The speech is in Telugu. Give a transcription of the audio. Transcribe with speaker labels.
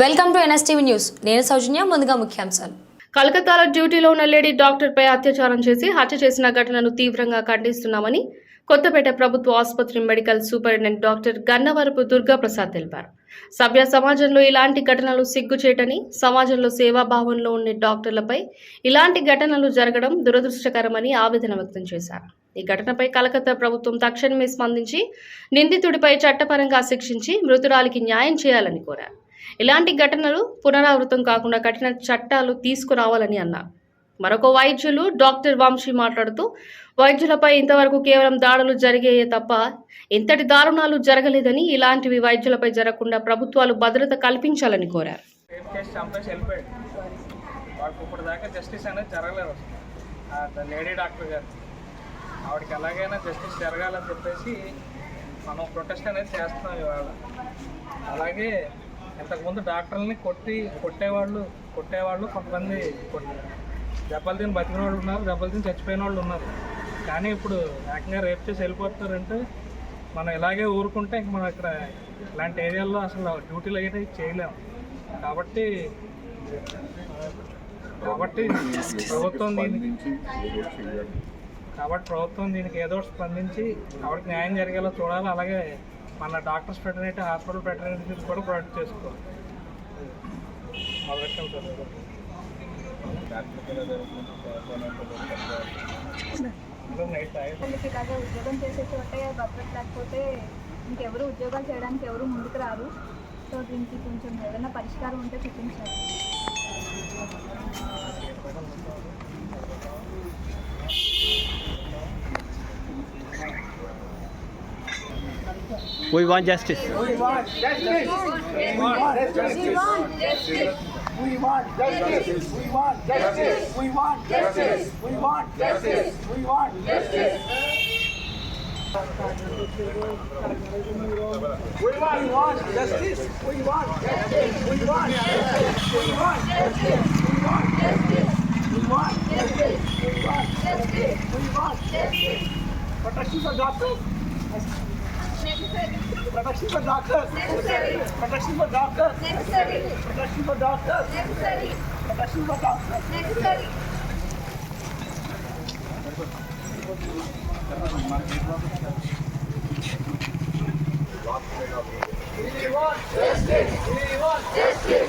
Speaker 1: Welcome to NSTV news. నేను సౌజన్య ముందుగా ముఖ్యాంశాలు.
Speaker 2: కలకత్తాలో డ్యూటీలో ఉన్న లేడీ డాక్టర్పై అత్యాచారం చేసి హత్య చేసిన ఘటనను తీవ్రంగా ఖండిస్తున్నామని కొత్తపేట ప్రభుత్వ ఆసుపత్రి medical superintendent doctor Gannavarapu Durga Prasad తెలిపారు. సభ్య సమాజంలో ఇలాంటి ఘటనలు సిగ్గుచేటని సమాజంలో సేవాభావంలో ఉండే డాక్టర్లపై ఇలాంటి ఘటనలు జరగడం దురదృష్టకరమని ఆవేదన వ్యక్తం చేశారు. ఈ ఘటనపై కలకత్తా ప్రభుత్వం తక్షణమే స్పందించి నిందితుడిపై చట్టపరంగా శిక్షించి మృతురాలికి న్యాయం చేయాలని కోరారు. ఇలాంటి ఘటనలు పునరావృతం కాకుండా కఠిన చట్టాలు తీసుకురావాలని అన్నారు మరొక వైద్యులు డాక్టర్ వంశీ మాట్లాడుతూ వైద్యులపై ఇంతవరకు కేవలం దాడులు జరిగాయే తప్ప ఇంతటి దారుణాలు జరగలేదని ఇలాంటివి వైద్యులపై జరగకుండా ప్రభుత్వాలు భద్రత కల్పించాలని కోరారు.
Speaker 3: జస్టిస్ అనేది జరగలేదు లేడీ డాక్టర్ గారు. ఆవిడకి ఎలాగైనా జస్టిస్ జరగాలని చెప్పేసి మనం ప్రొటెస్ట్ అనేది చేస్తున్నాం ఇవాళ. అలాగే ఇంతకుముందు డాక్టర్లని కొట్టి కొట్టేవాళ్ళు కొట్టేవాళ్ళు కొంతమంది దెబ్బలు తిని బతికిన వాళ్ళు ఉన్నారు దెబ్బలు తిని చచ్చిపోయిన వాళ్ళు ఉన్నారు. కానీ ఇప్పుడు ఏకంగా రేప్ చేసి వెళ్ళిపోతున్నారంటే మనం ఇలాగే ఊరుకుంటే ఇంక మనం ఇక్కడ ఇలాంటి ఏరియాల్లో అసలు డ్యూటీలు అయితే చేయలేము కాబట్టి కాబట్టి ప్రభుత్వం దీనికి కాబట్టి ప్రభుత్వం దీనికి ఏదో స్పందించి ఆవిడకి న్యాయం జరిగేలా చూడాలి. అలాగే మన డాక్టర్స్ ఫెటర్నిటీ హాస్పిటల్ ఫెటర్నిటీ కూడా ప్రొడక్ట్ చేసుకోవాలి.
Speaker 4: ఇలాగే ఉద్యోగం చేసే చోటే భద్రత లేకపోతే ఇంకెవరు ఉద్యోగాలు చేయడానికి ఎవరు ముందుకు రారు. సో దీనికి కొంచెం ఏదైనా పరిష్కారం ఉంటే చూపించాలి
Speaker 5: We want justice.
Speaker 6: We want justice. We want justice. We want justice. We want justice. We want justice. We want justice. We want justice. We want justice. We want justice. We want justice. We want justice. We want justice. We want justice. We want justice. We want justice. Protection for doctors. Protection for doctors. Protection for doctors. Protection for doctors. Protection for doctors. We want justice. We want justice.